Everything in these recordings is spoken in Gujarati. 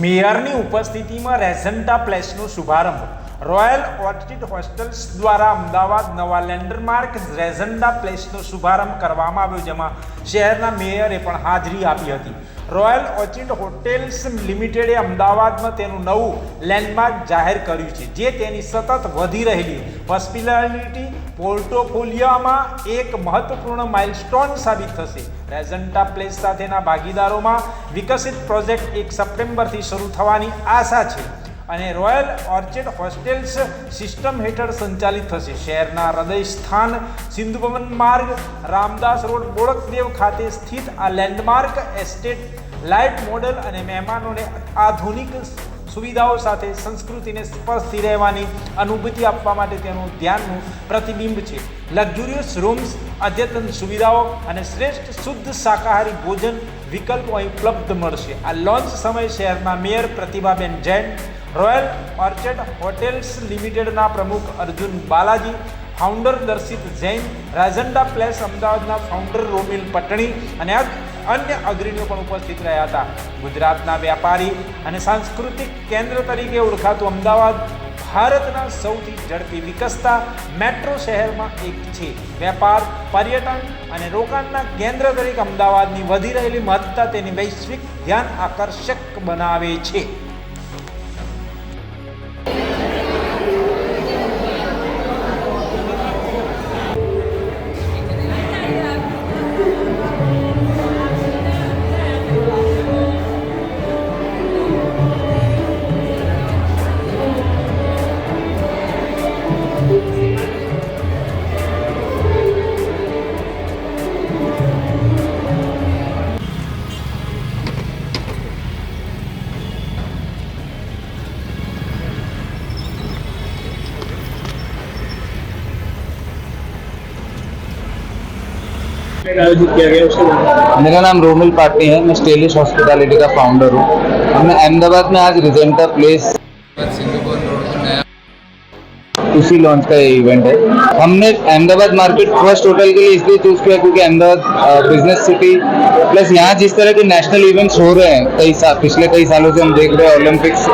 મેયરની ઉપસ્થિતિમાં રેઝન્ટા પ્લેસનો શુભારંભ. રોયલ ઓર્ચિડ હોસ્ટેલ્સ દ્વારા અમદાવાદ, નવા લેન્ડમાર્ક રેઝન્ડા પ્લેસનો શુભારંભ કરવામાં આવ્યો, જેમાં શહેરના મેયરે પણ હાજરી આપી હતી. રોયલ ઓર્ચિડ હોટેલ્સ લિમિટેડે અમદાવાદમાં તેનું નવું લેન્ડમાર્ક જાહેર કર્યું છે, જે તેની સતત વધી રહેલી હોસ્પિટાલિટી પોર્ટોફોલિયોમાં એક મહત્વપૂર્ણ માઇલસ્ટોન સાબિત થશે. રેઝન્ટા પ્લેસ સાથેના ભાગીદારોમાં વિકસિત પ્રોજેક્ટ એક સપ્ટેમ્બરથી શરૂ થવાની આશા છે. અને રોયલ ઓર્ચિડ હોસ્ટેલ્સ સિસ્ટમ હેઠળ સંચાલિત થશે. શહેરના હૃદય સ્થાન સિંધુભવન માર્ગ, રામદાસ રોડ બોળકદેવ ખાતે સ્થિત આ લેન્ડમાર્ક એસ્ટેટ, લાઇટ મોડલ અને મહેમાનોને આધુનિક સુવિધાઓ સાથે સંસ્કૃતિને સ્પર્શી રહેવાની અનુભૂતિ આપવા માટે તેનું ધ્યાનનું પ્રતિબિંબ છે. લક્ઝુરિયસ રૂમ્સ, અદ્યતન સુવિધાઓ અને શ્રેષ્ઠ શુદ્ધ શાકાહારી ભોજન વિકલ્પો અહીં ઉપલબ્ધ મળશે. આ લોન્ચ સમય શહેરના mayor Pratibhaben Jain royal orchid hotels લિમિટેડના પ્રમુખ અર્જુન બાલાજી ફાઉન્ડર દર્શિત જૈન, રાજંડા પ્લેસ અમદાવાદના ફાઉન્ડર રોમિલ પટણી અને અન્ય અગ્રણીઓ પણ ઉપસ્થિત રહ્યા હતા. ગુજરાતના વ્યાપારી અને સાંસ્કૃતિક કેન્દ્ર તરીકે ઓળખાતું અમદાવાદ ભારતના સૌથી ઝડપી વિકસતા મેટ્રો શહેરમાં એક છે. વેપાર, પર્યટન અને રોકાણના કેન્દ્ર તરીકે અમદાવાદની વધી રહેલી મહત્તા તેની વૈશ્વિક ધ્યાન આકર્ષક બનાવે છે. आयोजित किया गया उसके बारे में मेरा नाम रोमिल पाटनी है मैं स्टेलिश हॉस्पिटैलिटी का फाउंडर हूँ हमने अहमदाबाद में आज रिजेंटा प्लेस उसी लॉन्च का ये इवेंट है। हमने अहमदाबाद मार्केट फ़र्स्ट होटल के लिए इसलिए चूज़ किया क्योंकि अहमदाबाद बिज़नेस सिटी प्लस यहाँ जिस तरह के नेशनल इवेंट्स हो रहे हैं, कई साल पिछले कई सालों से हम देख रहे हैं ओलंपिक्स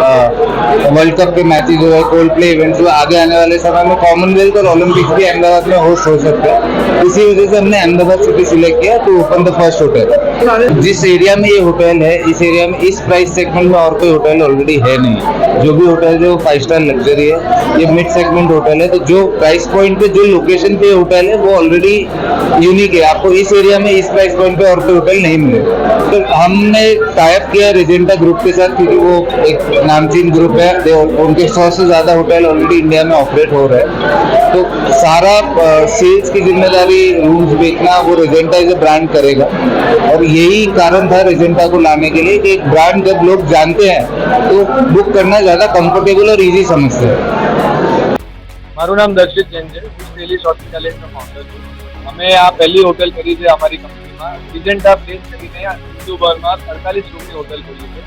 वर्ल्ड कप के मैचेज जो है कोल्ड प्ले इवेंट्स जो आगे आने वाले समय में कॉमनवेल्थ और ओलंपिक्स भी अहमदाबाद में होस्ट हो सकते हैं। इसी वजह से हमने अहमदाबाद सिटी सिलेक्ट किया to open the first hotel जिस एरिया में ये होटल है, इस एरिया में इस प्राइस सेगमेंट में और कोई होटल ऑलरेडी है नहीं। जो भी होटल है वो फाइव स्टार लग्जरी है, ये मिड सेगमेंट होटल है तो जो प्राइस पॉइंट पे, जो लोकेशन पे होटल है, वो ऑलरेडी यूनिक है। आपको इस एरिया में इस प्राइस पॉइंट पे और कोई होटल नहीं मिलेगा। तो हमने टाइप किया रेजेंटा ग्रुप के साथ क्योंकि वो एक नामचीन ग्रुप है they- उनके सौ से ज्यादा होटल ऑलरेडी इंडिया में ऑपरेट हो रहे हैं तो सारा सेल्स की जिम्मेदारी रूम्स बेचना वो रेजेंटा इज ब्रांड करेगा और यही कारण था रेजेंटा को लाने के लिए कि एक ब्रांड जब लोग जानते हैं तो बुक करना ज्यादा कंफर्टेबल और इजी समझते हैं મારું નામ દર્શિત જૈન છે હું સ્ટેલિશ હોસ્પિટાલિટીનો ફાઉન્ડર છું અમે આ પહેલી હોટલ કરી છે અમારી કંપનીમાં રિજન્ટા પ્લેસ કરીને હિન્દુ અડતાલીસ રૂમની હોટલ ખોલી છે.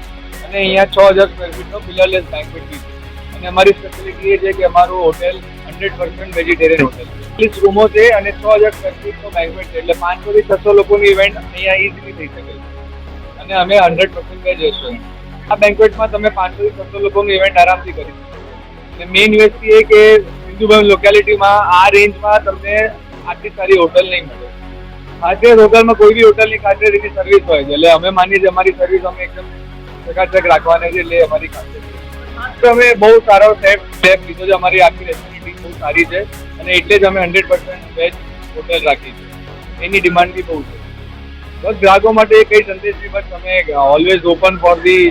અને અહીંયા છ હજાર સ્ક્વેર ફીટનો પિલરલેસ બેન્કવેટ બી છે. અને અમારી સ્પેશિયાલિટી એ છે કે અમારું hotel hundred percent vegetarian hotel ચાલીસ રૂમો છે અને છ હજાર સ્ક્વેર ફીટનો બેન્કવેટ છે. એટલે પાંચસોથી છસો લોકોની ઇવેન્ટ અહીંયા ઇઝીલી થઈ શકે છે. અને અમે હંડ્રેડ પર્સન્ટ વેજ રેસ્ટોરન્ટ આ બેન્કવેટમાં તમે પાંચસોથી છસો લોકોનું ઇવેન્ટ આરામથી કરી શકો અને મેઇન યુએસપી એ કે સિંધુભવન લોકેલિટીમાં આ રેન્જમાં તમને આટલી સારી હોટલ નહીં મળે. ખાસિયત હોટલમાં કોઈ બી હોટલની ખાસિયત એની સર્વિસ હોય છે. એટલે અમે માનીએ છીએ અમારી સર્વિસ અમે એકદમ ચકાચક રાખવાની છે એટલે અમારી છે. તો અમે બહુ સારો સ્ટેપ સ્ટેપ લીધો છે. અમારી આખી રેસ્ટોરન્ટ બહુ સારી છે અને એટલે જ અમે હંડ્રેડ પર્સન્ટ વેજ હોટેલ રાખી છે એની ડિમાન્ડ બી બહુ છે. બસ ગ્રાહકો માટે કઈ સંદેશ બી બસ તમે ઓલવેઝ ઓપન ફોર ધી